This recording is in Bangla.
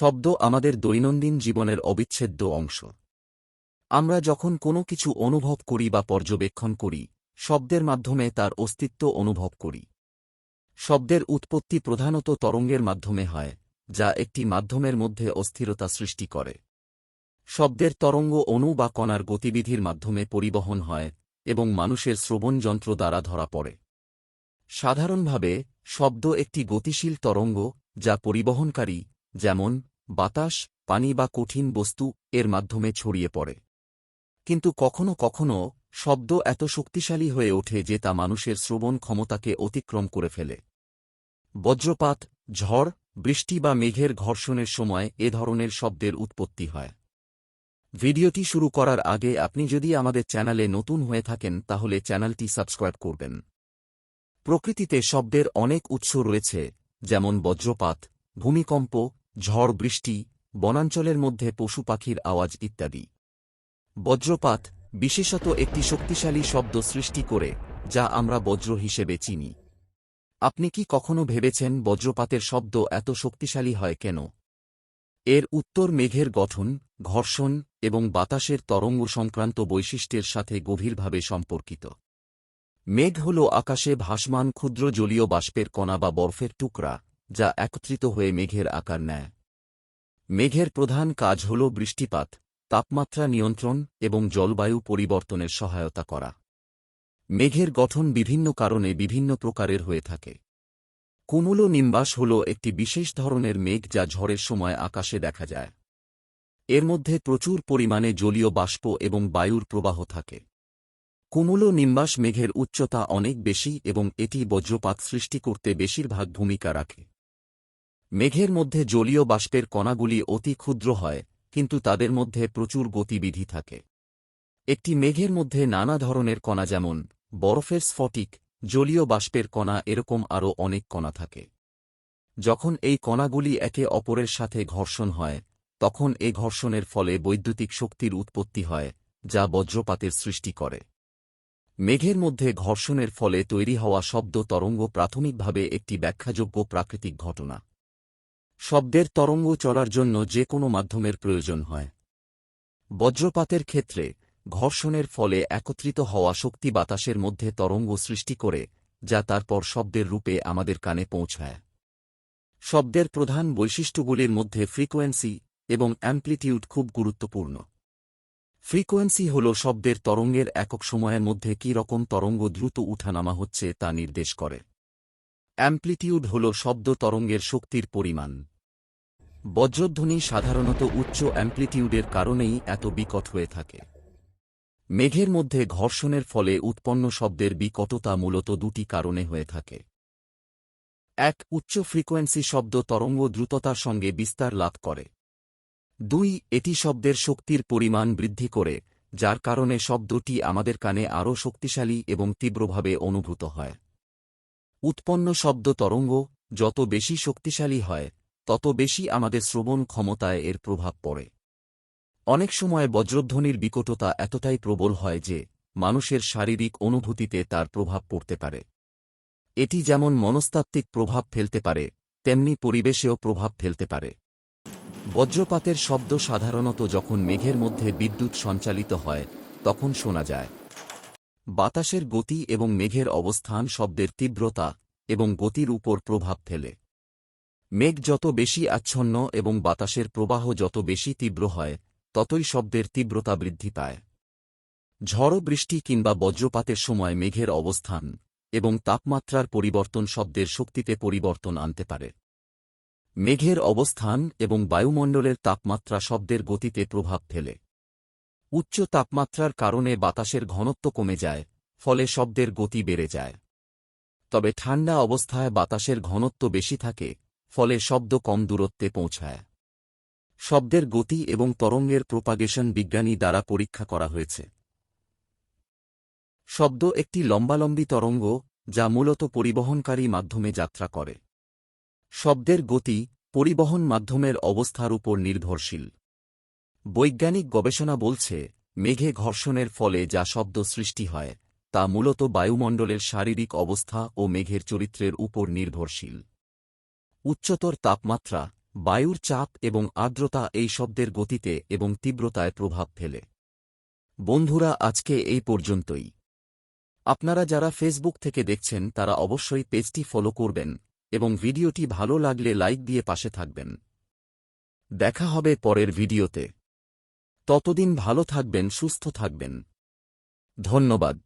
শব্দ আমাদের দৈনন্দিন জীবনের অবিচ্ছেদ্য অংশ। আমরা যখন কোনো কিছু অনুভব করি বা পর্যবেক্ষণ করি, শব্দের মাধ্যমে তার অস্তিত্ব অনুভব করি। শব্দের উৎপত্তি প্রধানত তরঙ্গের মাধ্যমে হয়, যা একটি মাধ্যমের মধ্যে অস্থিরতা সৃষ্টি করে। শব্দের তরঙ্গ অণু বা কণার গতিবিধির মাধ্যমে পরিবহন হয় এবং মানুষের শ্রবণ যন্ত্র দ্বারা ধরা পড়ে। সাধারণভাবে, শব্দ একটি গতিশীল তরঙ্গ যা পরিবহনকারী, যেমন বাতাস, পানি বা কঠিন বস্তু এর মাধ্যমে ছড়িয়ে পড়ে। কিন্তু কখনো কখনো শব্দ এত শক্তিশালী হয়ে ওঠে যে তা মানুষের শ্রবণ ক্ষমতাকে অতিক্রম করে ফেলে। বজ্রপাত, ঝড়, বৃষ্টি বা মেঘের ঘর্ষণের সময় এ ধরনের শব্দের উৎপত্তি হয়। ভিডিওটি শুরু করার আগে আপনি যদি আমাদের চ্যানেলে নতুন হয়ে থাকেন তাহলে চ্যানেলটি সাবস্ক্রাইব করবেন। প্রকৃতিতে শব্দের অনেক উৎস রয়েছে, যেমন বজ্রপাত, ভূমিকম্প ঝড় বৃষ্টি, বনাঞ্চলের মধ্যে পশু পাখির আওয়াজ ইত্যাদি। বজ্রপাত বিশেষত একটি শক্তিশালী শব্দ সৃষ্টি করে, যা আমরা বজ্র হিসেবে চিনি। আপনি কি কখনো ভেবেছেন বজ্রপাতের শব্দ এত শক্তিশালী হয় কেন? এর উত্তর মেঘের গঠন, ঘর্ষণ এবং বাতাসের তরঙ্গ সংক্রান্ত বৈশিষ্ট্যের সাথে গভীরভাবে সম্পর্কিত। মেঘ হল আকাশে ভাসমান ক্ষুদ্র জলীয় বাষ্পের কণা বা বরফের টুকরা। যা একত্রিত হয়ে মেঘের আকার নেয়। মেঘের প্রধান কাজ হল বৃষ্টিপাত, তাপমাত্রা নিয়ন্ত্রণ এবং জলবায়ু পরিবর্তনের সহায়তা করা। মেঘের গঠন বিভিন্ন কারণে বিভিন্ন প্রকারের হয়ে থাকে। কুমুলো নিম্বাস হল একটি বিশেষ ধরনের মেঘ যা ঝড়ের সময় আকাশে দেখা যায়। এর মধ্যে প্রচুর পরিমাণে জলীয় বাষ্প এবং বায়ুর প্রবাহ থাকে। কুমুলো নিম্বাস মেঘের উচ্চতা অনেক বেশি এবং এটি বজ্রপাত সৃষ্টি করতে বেশিরভাগ ভূমিকা রাখে। মেঘের মধ্যে জলীয় বাষ্পের কণাগুলি অতি ক্ষুদ্র হয়, কিন্তু তাদের মধ্যে প্রচুর গতিবিধি থাকে। একটি মেঘের মধ্যে নানা ধরনের কণা যেমন বরফের স্ফটিক, জলীয় বাষ্পের কণা এরকম আরও অনেক কণা থাকে। যখন এই কণাগুলি একে অপরের সাথে ঘর্ষণ হয়, তখন এ ঘর্ষণের ফলে বৈদ্যুতিক শক্তির উৎপত্তি হয়, যা বজ্রপাতের সৃষ্টি করে। মেঘের মধ্যে ঘর্ষণের ফলে তৈরি হওয়া শব্দ তরঙ্গ প্রাথমিকভাবে একটি ব্যাখ্যাযোগ্য প্রাকৃতিক ঘটনা। শব্দের তরঙ্গ চলার জন্য যে কোনো মাধ্যমের প্রয়োজন হয়। বজ্রপাতের ক্ষেত্রে, ঘর্ষণের ফলে একত্রিত হওয়া শক্তি বাতাসের মধ্যে তরঙ্গ সৃষ্টি করে, যা তারপর শব্দের রূপে আমাদের কানে পৌঁছায়। শব্দের প্রধান বৈশিষ্ট্যগুলির মধ্যে ফ্রিকোয়েন্সি এবং অ্যাম্প্লিটিউড খুব গুরুত্বপূর্ণ। ফ্রিকোয়েন্সি হল শব্দের তরঙ্গের একক সময়ের মধ্যে কী রকম তরঙ্গ দ্রুত উঠানামা হচ্ছে তা নির্দেশ করে। অ্যাম্প্লিটিউড হল শব্দ তরঙ্গের শক্তির পরিমাণ। বজ্রধ্বনি সাধারণত উচ্চ অ্যাম্প্লিটিউডের কারণেই এত বিকট হয়ে থাকে। মেঘের মধ্যে ঘর্ষণের ফলে উৎপন্ন শব্দের বিকটতা মূলত দুটি কারণে হয়ে থাকে। এক, উচ্চ ফ্রিকোয়েন্সি শব্দ তরঙ্গ দ্রুততার সঙ্গে বিস্তার লাভ করে। দুই, এটি শব্দের শক্তির পরিমাণ বৃদ্ধি করে, যার কারণে শব্দটি আমাদের কানে আরও শক্তিশালী এবং তীব্রভাবে অনুভূত হয়। উৎপন্ন শব্দ তরঙ্গ, যত বেশি শক্তিশালী হয় তত বেশি আমাদের শ্রবণ ক্ষমতায় এর প্রভাব পড়ে। অনেক সময় বজ্রধ্বনির বিকটতা এতটাই প্রবল হয় যে, মানুষের শারীরিক অনুভূতিতে তার প্রভাব পড়তে পারে। এটি যেমন মনস্তাত্ত্বিক প্রভাব ফেলতে পারে, তেমনি পরিবেশেও প্রভাব ফেলতে পারে। বজ্রপাতের শব্দ সাধারণত যখন মেঘের মধ্যে বিদ্যুৎ সঞ্চালিত হয়, তখন শোনা যায়। বাতাসের গতি এবং মেঘের অবস্থান শব্দের তীব্রতা এবং গতির উপর প্রভাব ফেলে। মেঘ যত বেশি আচ্ছন্ন এবং বাতাসের প্রবাহ যত বেশি তীব্র হয়, ততই শব্দের তীব্রতা বৃদ্ধি পায়। ঝড় বৃষ্টি কিংবা বজ্রপাতের সময় মেঘের অবস্থান এবং তাপমাত্রার পরিবর্তন শব্দের শক্তিতে পরিবর্তন আনতে পারে। মেঘের অবস্থান এবং বায়ুমণ্ডলের তাপমাত্রা শব্দের গতিতে প্রভাব ফেলে। উচ্চ তাপমাত্রার কারণে বাতাসের ঘনত্ব কমে যায়, ফলে শব্দের গতি বেড়ে যায়। তবে ঠান্ডা অবস্থায় বাতাসের ঘনত্ব বেশি থাকে ফলে শব্দ কম দূরত্বে পৌঁছায়। শব্দের গতি এবং তরঙ্গের প্রোপাগেশন বিজ্ঞানী দ্বারা পরীক্ষা করা হয়েছে। শব্দ একটি লম্বালম্বী তরঙ্গ, যা মূলত পরিবহনকারী মাধ্যমে যাত্রা করে। শব্দের গতি, পরিবহন মাধ্যমের অবস্থার উপর নির্ভরশীল। বৈজ্ঞানিক গবেষণা বলছে, মেঘে ঘর্ষণের ফলে যা শব্দ সৃষ্টি হয়, তা মূলত বায়ুমণ্ডলের শারীরিক অবস্থা ও মেঘের চরিত্রের উপর নির্ভরশীল। উচ্চতর তাপমাত্রা, বায়ুর চাপ এবং আর্দ্রতা এই শব্দের গতিতে এবং তীব্রতায় প্রভাব ফেলে। বন্ধুরা, আজকে এই পর্যন্তই। আপনারা যারা ফেসবুক থেকে দেখছেন, তারা অবশ্যই পেজটি ফলো করবেন এবং ভিডিওটি ভালো লাগলে লাইক দিয়ে পাশে থাকবেন। দেখা হবে পরের ভিডিওতে। ততদিন ভালো থাকবেন, সুস্থ থাকবেন। ধন্যবাদ।